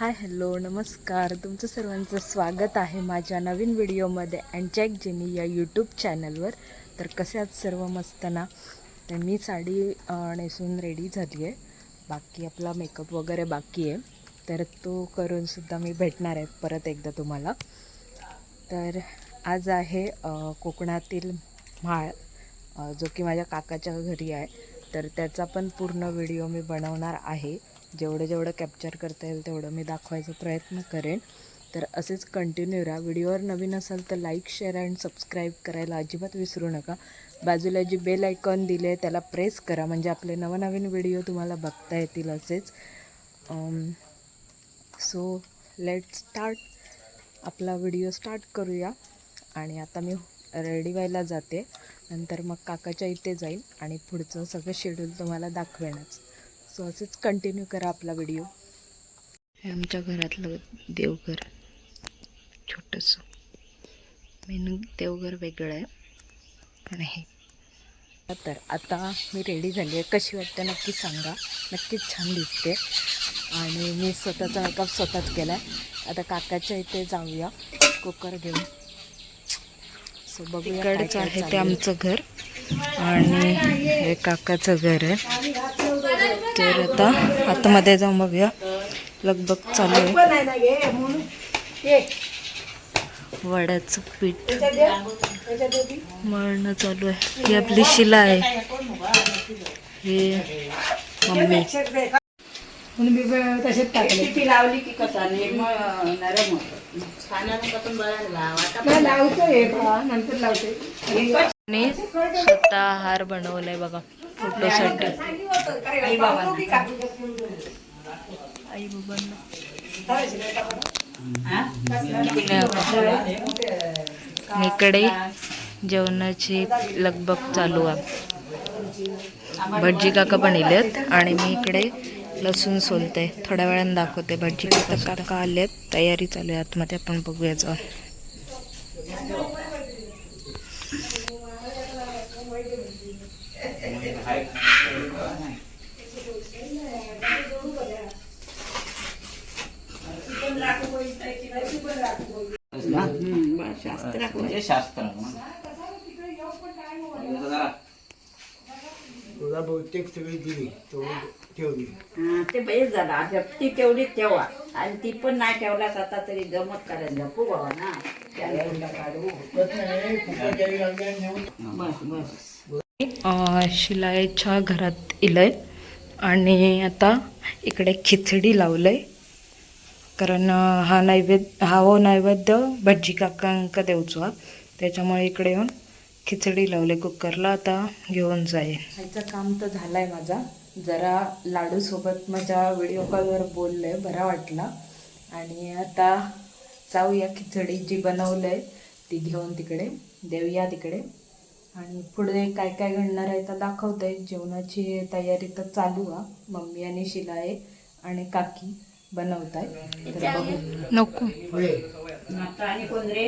Hi hello नमस्कार. तुमचं सर्वांचं स्वागत आहे माझ्या नवीन व्हिडिओमध्ये अँड जॅक जेनी या यूट्यूब चॅनलवर तर कसे आहात सर्व मस्त ना? तर मी साडी नेसून रेडी झाली आहे. बाकी आपला मेकअप वगैरे बाकी आहे. तर तो करूनसुद्धा मी भेटणार आहे परत एकदा तुम्हाला. तर आज आहे कोकणातील म्हाळ जो की माझ्या काकाच्या घरी आहे. तर त्याचा पण पूर्ण व्हिडिओ मी बनवणार आहे. जेवढं जेवढं कॅप्चर करता येईल तेवढं मी दाखवायचा प्रयत्न करेन. तर असेच कंटिन्यू राहा. व्हिडिओवर नवीन असाल तर लाईक शेअर अँड सबस्क्राईब करायला अजिबात विसरू नका. बाजूला जी बेल आयकॉन दिले आहे त्याला प्रेस करा. म्हणजे आपले नवनवीन व्हिडिओ तुम्हाला बघता येतील असेच. सो लेट स्टार्ट आपला व्हिडिओ स्टार्ट करूया. आणि आता मी रेडी व्हायला जाते. नंतर मग काकाच्या इथे जाईल आणि पुढचं सगळं शेड्यूल तुम्हाला दाखवेनच. सो असंच कंटिन्यू करा आपला व्हिडिओ हे आमच्या घरातलं देवघर. छोटंसं. मेन देवघर वेगळं आहे. आणि हे. तर आता मी रेडी झाली आहे. कशी वाटते नक्की सांगा. नक्कीच छान दिसते. आणि मी स्वतःचा मेकअप स्वतःच केला आहे आता काकाच्या इथे जाऊया. कुकर घेऊन. सो बघूया आहे ते. आमचं घर. आणि हे काकाचं घर आहे. तर आता आतमध्ये जाऊन बघूया. लगबग चालू आहे. वड्याचं पीठ. मळणं चालू आहे. ही आपली शिला आहे. हे मम्मी. लावली की कसा नरम आणि स्वतः हार बनवलाय बघा. फोटोसाठी आई बाबा आई बाबांना इकडे जेवणाची लगबग चालू आहे. भटजी काका पण इलेत आणि मी इकडे लसूण सोलते. थोड्या वेळाने दाखवते. भटजी काका काका आलेत. तयारी चालू आहे. आतमध्ये आपण बघूया जाऊन. शास्त्र शास्त्र तुला बहुतेक सगळी दिली ठेवली. ते बेस झाला जप्ती तेवढी ठेवा. आणि ती पण नाही ठेवलास आता तरी गमत करायला जपू बाबा ना. काढू बस बस. अं, शिलाईच्या घरात आहे आणि आता इकडे खिचडी लावलं आहे कारण हा नैवेद्य हा हो नैवेद्य भटजी काकांका देऊचो हा. त्याच्यामुळे इकडे येऊन खिचडी लावले कुकरला. आता घेऊन जाईल ह्याचं काम तर झालं आहे माझा. जरा लाडूसोबत माझ्या व्हिडिओ कॉलवर बोलले बरा वाटला. आणि आता जाऊया खिचडी जी बनवलं आहे ती घेऊन तिकडे देऊया तिकडे. आणि पुढे काय काय घडणार आहे तर दाखवते. जेवणाची तयारी तर चालू आहे. मम्मी आणि शिला आहे आणि काकी बनवत आहे तर बघू. नको. आता आणि कोण रे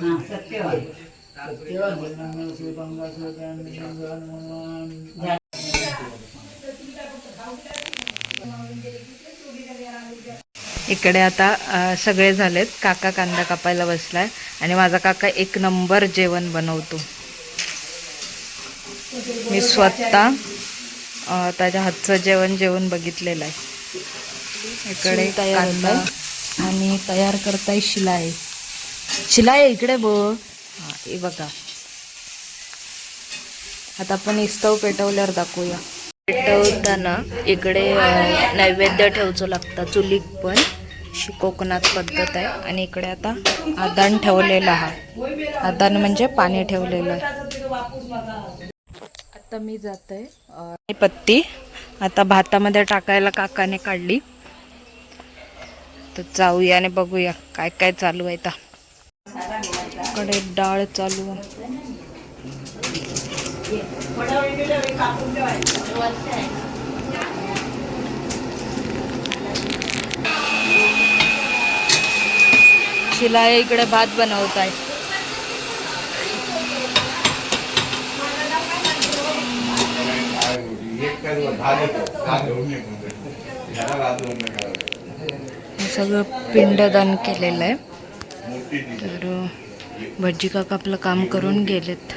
हा सत्यवान. इकडे आता सगळे झालेत. काका कांदा कापायला बसलाय. आणि माझा काका एक नंबर जेवण बनवतो. मी स्वतः त्याच्या हातचं जेवण जेवण बघितलेलं आहे. इकडे कांदा. आणि तयार करताय शिलाई. शिलाई इकडे बघ. हा बघा. आता आपण इस्तव पेटवल्यावर दाखवूया. पेटवताना इकडे नैवेद्य ठेवचो लागता. चुलीक पण. अशी कोकणात पद्धत आहे. आणि इकडे आता आदान ठेवलेला हा आदान म्हणजे पाणी ठेवलेलं आहे. आता मी जात. आहे पत्ती आता भातामध्ये टाकायला काकाने काढली. तर जाऊया आणि बघूया काय काय चालू आहे आता इकडे डाळ चालू आहे. शिला इकडे भात बनवत आहे सगळं पिंडदान केलेलं आहे. तर भजी काका आपलं काम करून गेलेत.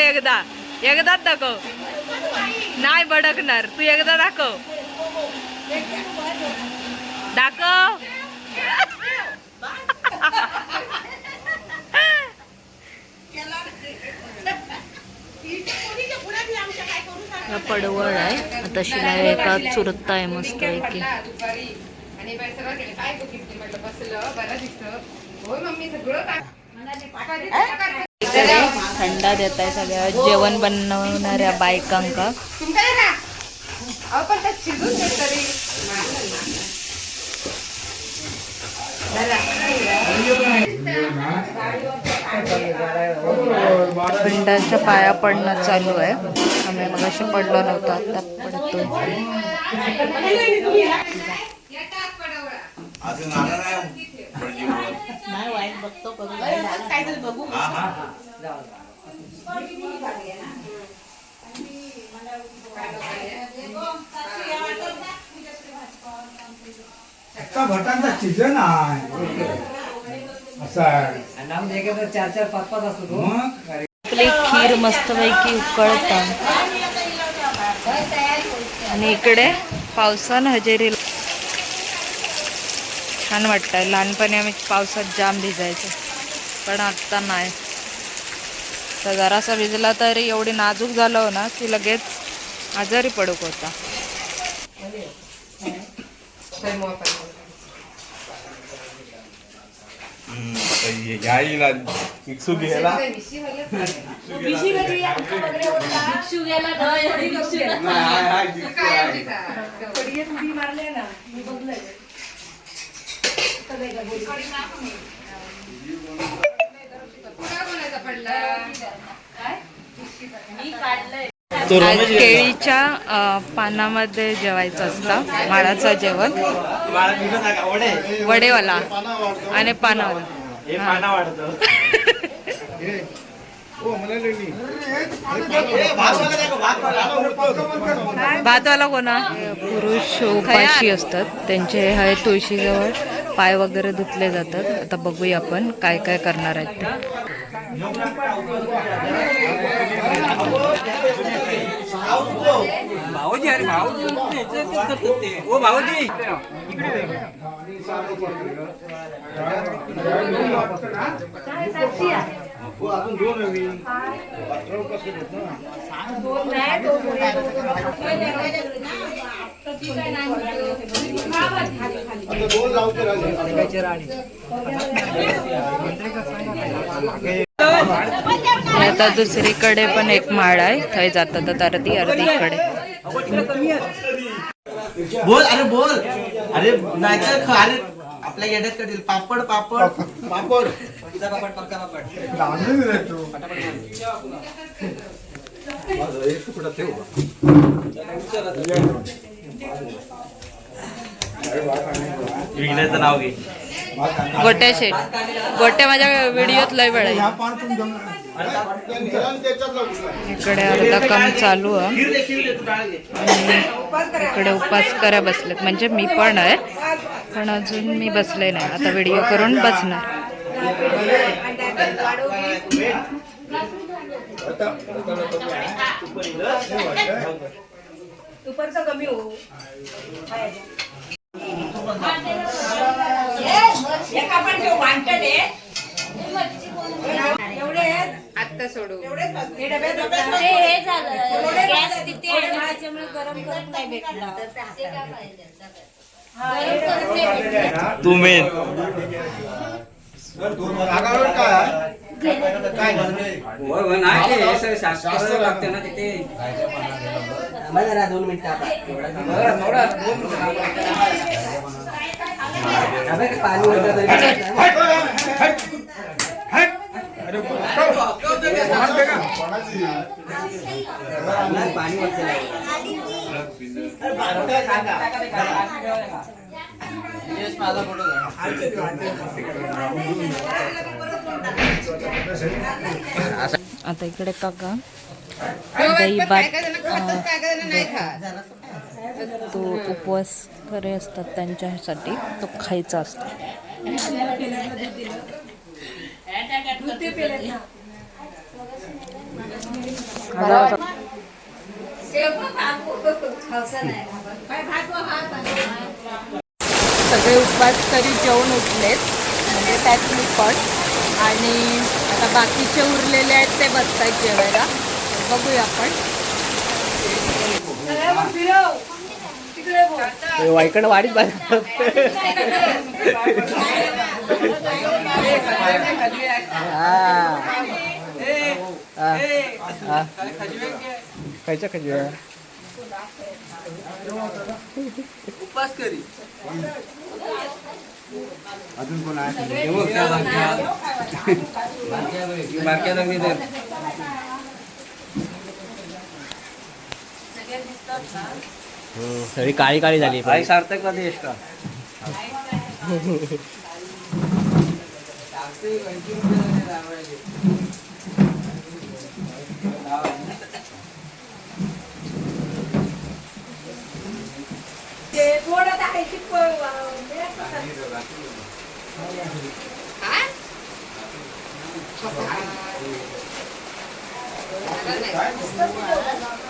एकदा एकदाच दाखव. नाही बडकणार तू एकदा दाखव. दाखव. पडवळ आहे. आता शिलाई एका चुरत आहे मस्त पैकी थंडा देत आहे सगळ्या जेवण बनवणाऱ्या बायकांका. भिंडाच्या पाया पडणं चालू आहे. आम्ही मग असे पडलो नव्हतो आता पडतो बघू आता भटांचा सीझन आहे. असा आहे. मग? आपली खीर मस्तपैकी उकळत. आणि इकडे पावसानं हजेरी छान वाटतंय. लहानपणी आम्ही पावसात जाम भिजायचो. पण आत्ता नाही. तर जरासा भिजला तरी एवढी नाजूक झालं ना की लगेच आजारी पडूक होता. घ्यायला आज केळीच्या पानामध्ये जेवायचं असतं. माळाचं जेवण. वडेवाला. आणि पानावाला हे पाना भातवाला कोणा पुरुष उपाशी असतात. त्यांचे हे तुळशीजवळ पाय वगैरे धुतले जातात. आता बघूया आपण काय काय करणार आहेत ते. भाऊजी अरे भाऊजी ओ भाऊजी. अजून दोन हवी दोन लावते आणि आता दुसरीकडे पण एक माळ आहे. थंय जातात अर्धी अर्धी इकडे. बोल अरे बोल. अरे नाहीतर ख- अरे आपल्या गेड्यात कडील पापड पापड. पापड. पापड पक्का पापड. विघ्नाचं नाव घे. गोट्या शेट गोट्या माझ्या व्हिडिओत लय वेळ ह्या आहे इकडे अर्धा काम चालू आहे. आणि इकडे उपास करा बसलेत. म्हणजे मी पण आहे पण अजून मी बसले नाही. आता व्हिडिओ करून बसणार. ते हे झालं. गॅस तिथे आहे? ना, त्याच्यामुळे गरम करून नाही भेटला. गरम करून नाही भेटला. तू मेन. काय दोन मिनिटं पाणी होतं तरी पाणी फोटो आता इकडे काका. दही भात. अं, तो उपवास करे असतात त्यांच्यासाठी. तो खायचा असतो. सगळे उपवास तरी जेवण उठलेत म्हणजे त्यात मी पण. आणि आता बाकीचे उरलेले आहेत ते बसतात जेवायला. बघूया आपण. वाईकड वाईकडे वाढीत खायच्या खायच्या उपास करी अजून कोण आहे? बारक्या. लागली तर सगळी काळी काळी झाली आई सार्थक का देश मध्ये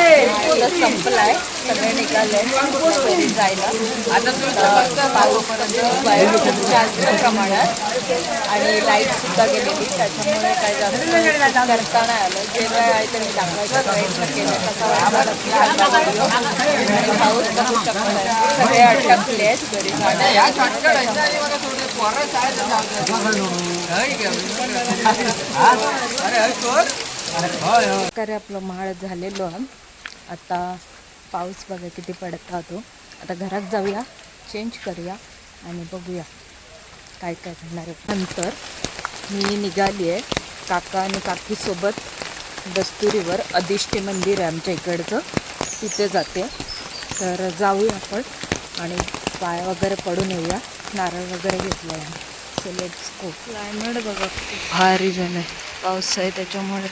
संपलाय सगळे निघाले जायला. आता पाऊस खूप जास्त प्रमाणात. आणि लाइट सुद्धा गेलेली त्याच्यामुळे काय जास्त करता नाही आलं जे काय आहे ते मी दाखवायचा प्रयत्न केला तसा पाऊस बघू शकताय सगळे अटकले आहेत घरी प्रकारे आपलं माळ झालेलो आहे आता पाऊस बघा किती पडत राहतो. आता घरात जाऊया चेंज करूया आणि बघूया काय काय घडणार आहे. नंतर मी निघाली आहे काका आणि काकीसोबत दस्तुरीवर अधिष्ठी मंदिर आहे आमच्या इकडचं. तिथे जाते. तर जाऊया आपण आणि पाय वगैरे पडून येऊया. नारळ वगैरे घेतलं आहे सो लेट्स गो क्लायमेट बघा. खूप भारी झालं. आहे पाऊस आहे त्याच्यामुळे.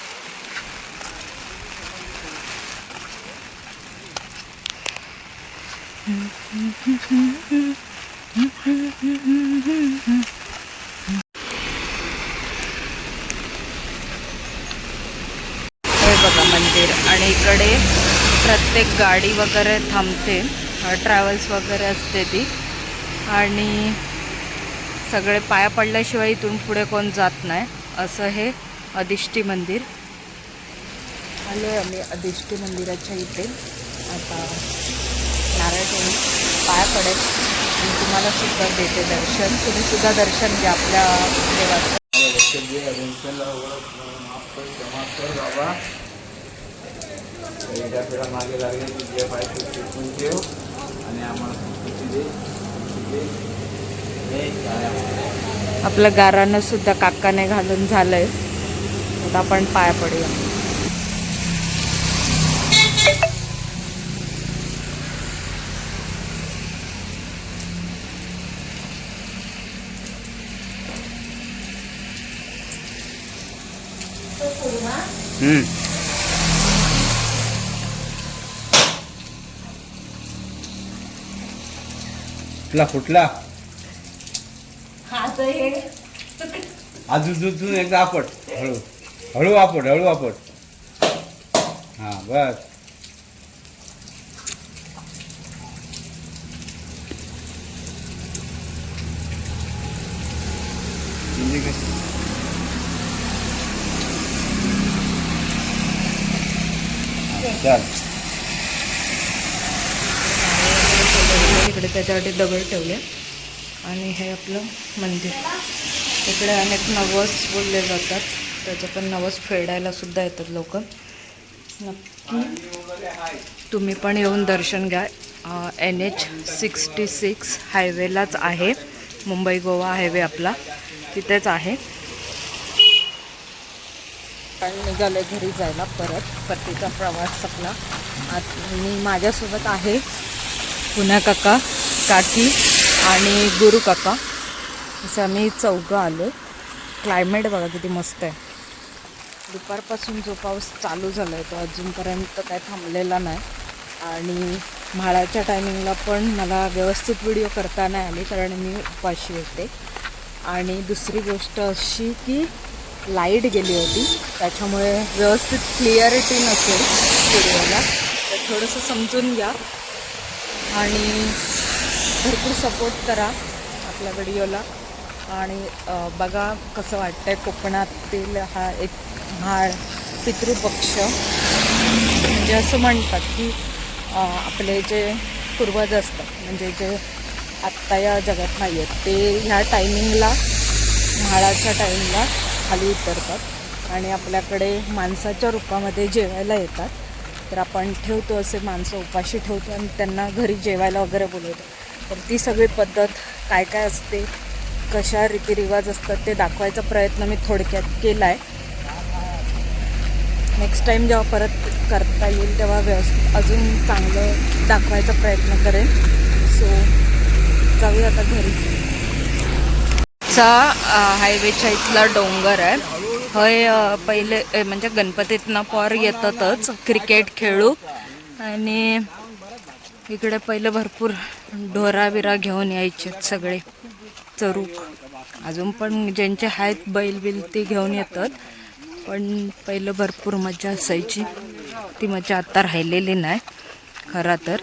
हे बघा मंदिर. आणि इकडे प्रत्येक गाडी वगैरे थांबते. ट्रॅव्हल्स वगैरे असते ती. आणि सगळे पाया पडल्याशिवाय इथून पुढे कोण जात नाही. असं हे अधिष्ठी मंदिर. आलो आहे आम्ही अधिष्ठी मंदिराच्या इथे. आता नारायण पाया पडेल. मी तुम्हाला सुद्धा देते दर्शन. तुम्ही सुद्धा दर्शन घ्या आपल्या देवाचं. मागे लागले आणि आम्हाला आपलं गारानं सुद्धा काकाने घालून झालंय. आता आपण पाया पडूया. हम्म. फुटला फुटला अजून एकदा आपट. हळू हळू आपट हळू आपट. हा बस. म्हणजे? हा, चल. इकडे त्याच्यासाठी दगड ठेवले. आणि हे आपलं मंदिर. इकडे अनेक नवस बोलले जातात. त्याचं पण नवस फेडायला सुद्धा येतात लोक. नक्की तुम्ही पण येऊन दर्शन घ्या. एन एच सिक्स्टी सिक्स हायवेलाच आहे. मुंबई गोवा हायवे आपला. तिथेच आहे. आणि निघालो घरी जायला परत. परतीचा प्रवास संपला. आणि माझ्यासोबत आहे. पुण्या काका काकी आणि गुरु काका. असं आम्ही चौघं आलो. क्लायमेट बघा किती मस्त आहे. दुपारपासून जो पाऊस चालू झाला आहे तो अजूनपर्यंत काय थांबलेला नाही. आणि म्हाळाच्या टायमिंगला पण मला व्यवस्थित व्हिडिओ करता नाही आली कारण मी उपाशी होते. आणि दुसरी गोष्ट अशी की लाइट गेली होती. त्याच्यामुळे व्यवस्थित क्लिअरिटी नसेल व्हिडिओला तर थोडंसं समजून घ्या. आणि भरपूर सपोर्ट करा आपल्या व्हिडिओला आणि बघा कसं वाटतं आहे कोकणातील हा एक म्हाळ पितृपक्ष. म्हणजे असं म्हणतात की आपले जे पूर्वज असतात म्हणजे जे आत्ता या जगात नाही आहेत ते ह्या टायमिंगला म्हाळाच्या टायमिंगला खाली उतरतात. आणि आपल्याकडे माणसाच्या रूपामध्ये जेवायला येतात. तर आपण ठेवतो असे माणसं उपाशी ठेवतो आणि त्यांना घरी जेवायला वगैरे बोलवतो. तर ती सगळी पद्धत काय काय असते कशा रीतिरिवाज असतात ते दाखवायचा प्रयत्न मी थोडक्यात केला आहे नेक्स्ट टाईम जेव्हा परत करता येईल तेव्हा व्यवस्थित अजून चांगलं दाखवायचा प्रयत्न करेन. सो जाऊया आता घरी. चा हायवेच्या इथला डोंगर आहे. हय पहिले अ, म्हणजे गणपतीतनं पॉर येतातच क्रिकेट खेळू. आणि इकडे पहिले भरपूर ढोरा बिरा घेऊन यायचे सगळे चरूक. अजून पण ज्यांचे आहेत बैल बिल ते घेऊन येतात. पण पहिलं भरपूर मजा असायची. ती मजा आता राहिलेली नाही खरा तर.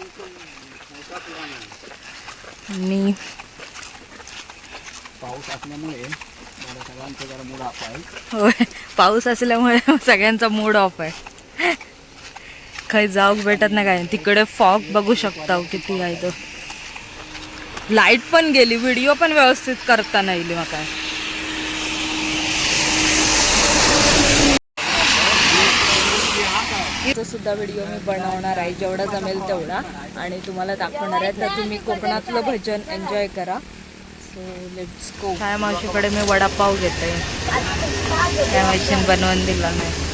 आणि होय पाऊस असल्यामुळे सगळ्यांचा मूड ऑफ आहे. खय जाऊक भेटत नाही काय? तिकडे फॉग बघू शकता किती आहे तो. लाइट पण गेली व्हिडिओ पण व्यवस्थित करता नाही येईल माका सुद्धा व्हिडिओ मी बनवणार आहे जेवढा जमेल तेवढा. आणि तुम्हाला दाखवणार आहे तर तुम्ही कोकणातलं भजन एन्जॉय करा. काय मावशीकडे मी वडापाव घेते. काय मावशीने बनवून दिला नाही.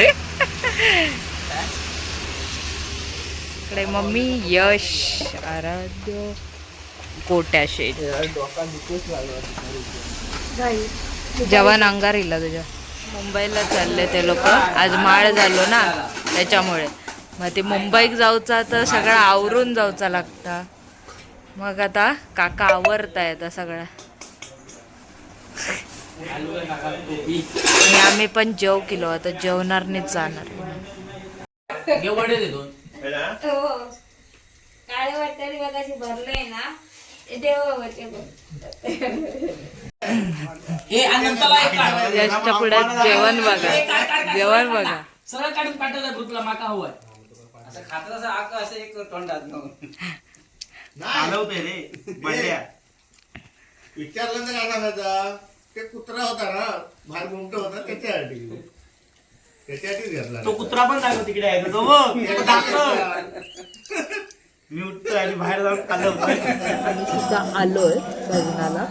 इकडे मम्मी यश आराध्य गोट्या जवान अंगार इला तुझ्या. मुंबईला चालले ते लोक. आज माळ झालो ना त्याच्यामुळे. मग ते मुंबईत जाऊचा तर सगळं आवरून जाऊचा लागता. मग आता काका आवरताय आता सगळं आणि आम्ही पण जेव केलो आता जेवणार नाहीच जाणार हो. काळे वाटते बघाशी भरलंय ना. पुढे जेवण बघा. जेवण बघा. सरळ काढून पाठवला ग्रुपला माका हवंय. असं खात असं आक असं एक तोंडात चालवते रे बंड्या विचारलं तर काय सांगायचा ते कुत्रा होता ना बाहेर घुमट होता त्याच्यासाठी. त्याच्यासाठीच घेतला तो कुत्रा पण दाखव तिकडे आहे तो बघ तो दाखव. मी उठतोय आणि बाहेर जाऊन आम्ही सुद्धा आलोय भजनाला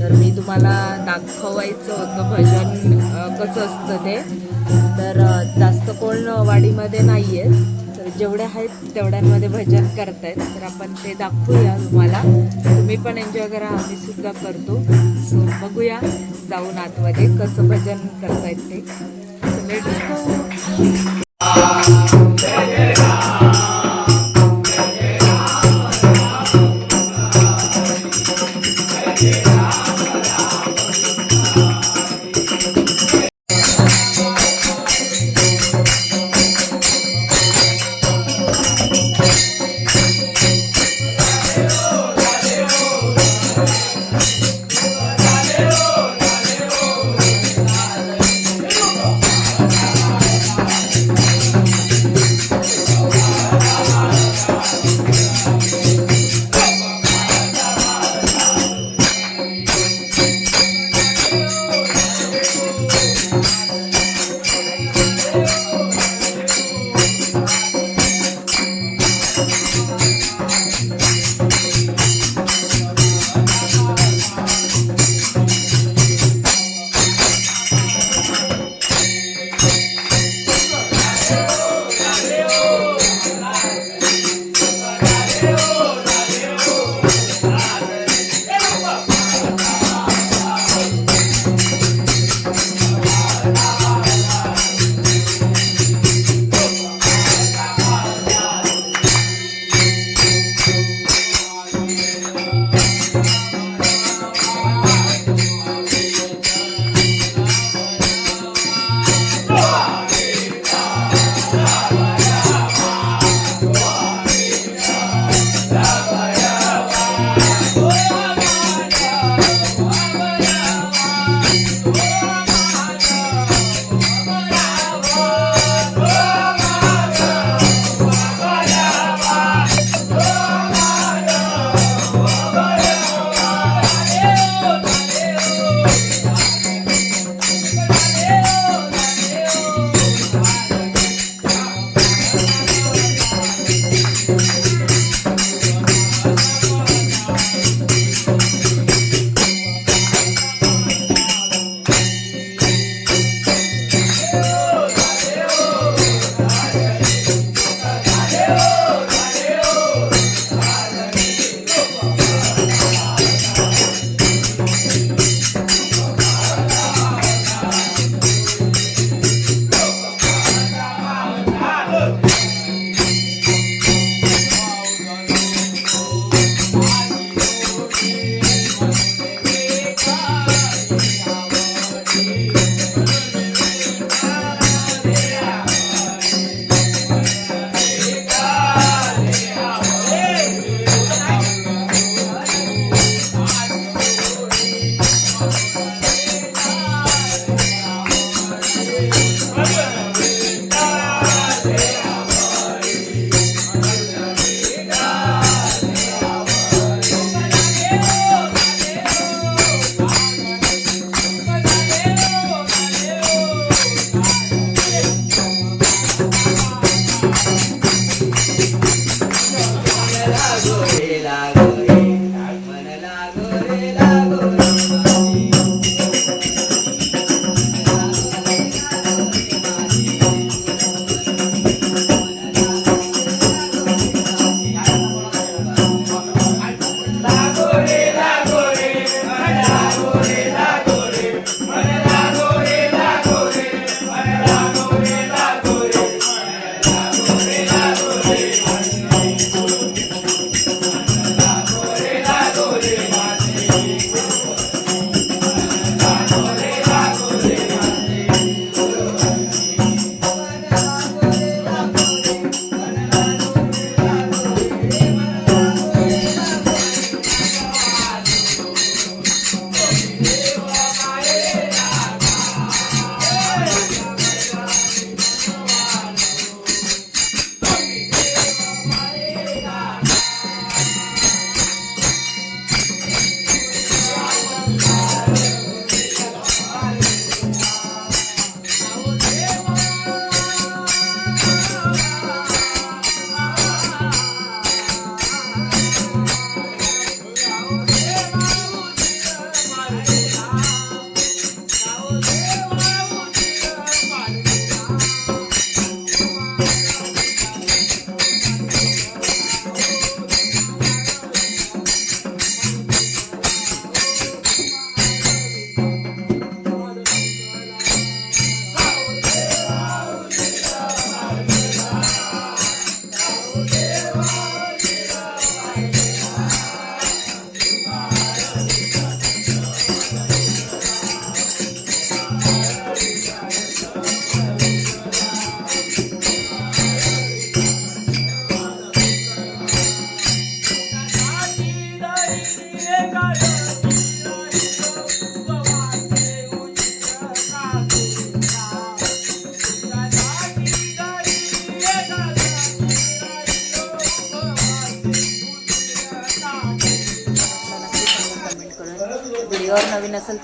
तर मी तुम्हाला दाखवायचं होतं भजन कसं असतं ते. तर जास्त कोण वाडीमध्ये नाही आहेत जेवढ्या जेवढे आहेत तेवढ्यांमध्ये भजन करतायत. तर आपण ते दाखवूया तुम्हाला. तुम्ही पण एन्जॉय करा. आम्ही सुद्धा करतो. सो बघूया जाऊन आतमध्ये कसं भजन करतायत ते. लेट्स गो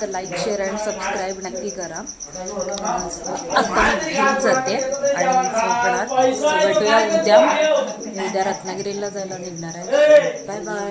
तर लाईक शेअर अँड सबस्क्राईब नक्की करा. आता जाते आणि भेटूया. उद्या उद्या रत्नागिरीला जायला निघणार आहे. Bye bye